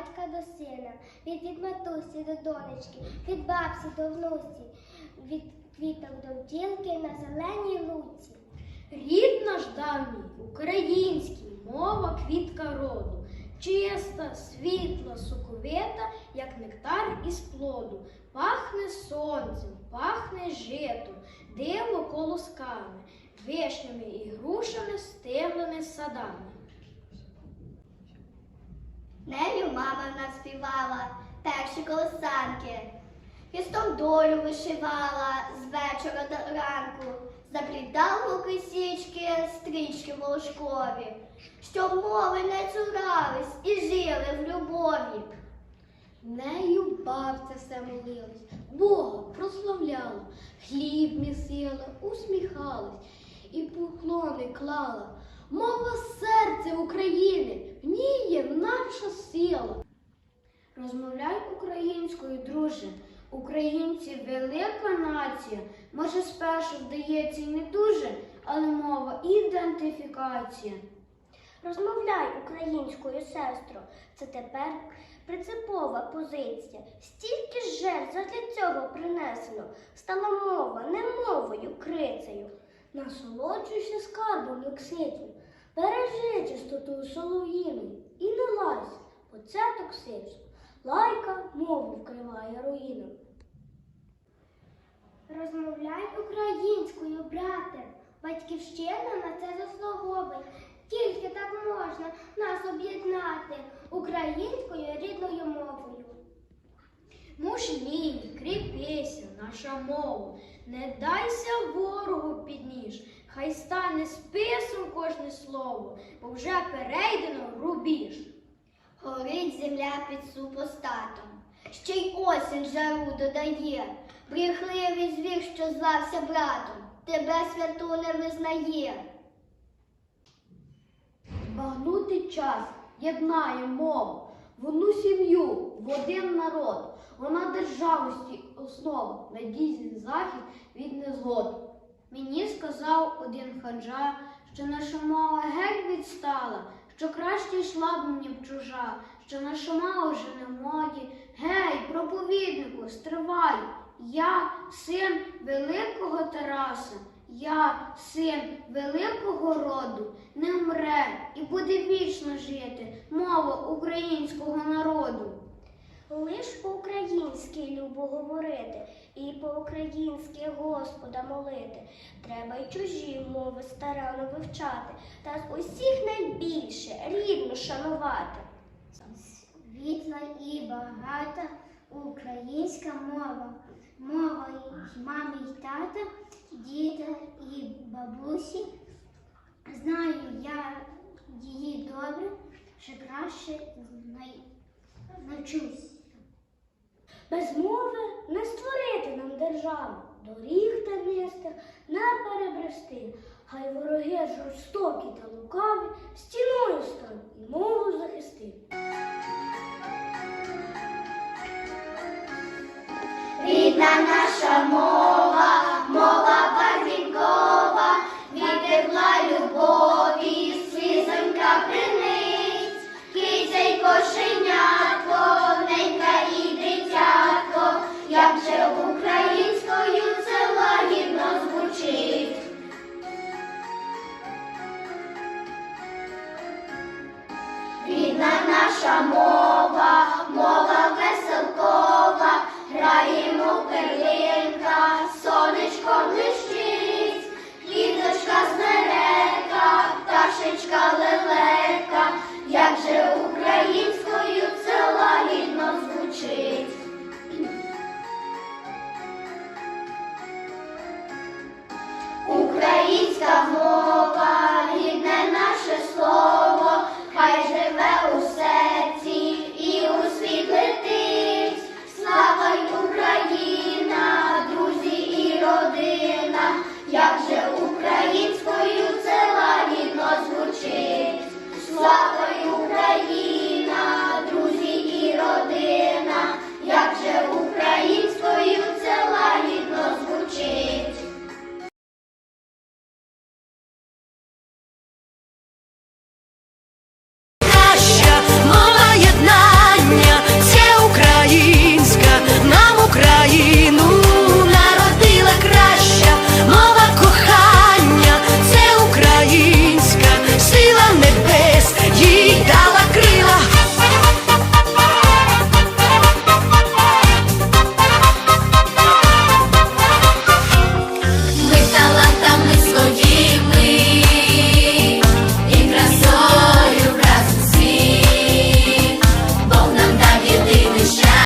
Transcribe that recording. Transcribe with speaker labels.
Speaker 1: батька до сина, від від матусі до донечки, від бабці до внуці, від квіток до бджілки на зеленій луці.
Speaker 2: Рід наш давній, український, мова квітка роду, чиста, світла, соковита, як нектар із плоду, пахне сонцем, пахне житом, диво колосками, вишнями і грушами, стеблими садами.
Speaker 1: Нею мама в нас співала перші колосанки, Хістом долю вишивала з вечора до ранку, заплітала у кисічки стрічки волошкові, щоб мови не цурались і жили в любові.
Speaker 2: Нею бабця все молилась, Бога прославляла, хліб місила, усміхалась і поклони клала. Мова серця України, в ній є наша сила. Розмовляй українською, друже. Українці велика нація. Може, спершу вдається й не дуже, але мова ідентифікація.
Speaker 1: Розмовляй українською, сестро, це тепер принципова позиція. Стільки ж жертв задля цього принесено, стала мова не мовою крицею. Насолоджуйся скарбом Лекситів, бережи чистоту солов'їну і не лазь, бо це токсично. Лайка мову вкриває руїном. Розмовляй українською, брате. Батьківщина на це заслуговує. Тільки так можна нас об'єднати українською рідною мовою.
Speaker 2: Мужній, кріпися, наша мова, не дайся ворогу під ніж, хай стане списом кожне слово, бо вже перейдено рубіж.
Speaker 1: Горить земля під супостатом, ще й осінь жару додає. Брехливий звір, що звався братом, тебе святу не визнає.
Speaker 2: Багнути час єднає мову, в одну сім'ю, в один народ. Вона державності основа, надійний захід від незгод. Мені сказав один хаджа, що наша мова геть відстала, що краще йшла б мені б чужа, що наша мова вже не в моді. Гей, проповіднику, стривай! Я син великого Тараса, я син великого роду, не вмре і буде вічно жити мова українського народу.
Speaker 1: Лиш по-українськи любо говорити, і по-українськи Господа молити. Треба й чужі мови старанно вивчати, та з усіх найбільше рідну шанувати. Світла і багата українська мова, мова і мами й тата, діда і бабусі. Знаю я її добре, ще краще навчусь. Без мови не створити нам державу, доріг та нести не перебрести. Хай вороги жорстокі та лукаві стіною стань і мову захисти. Рідна наша мова, Рідна наша мова, мова веселкова, граємо перлинка, сонечко блищить,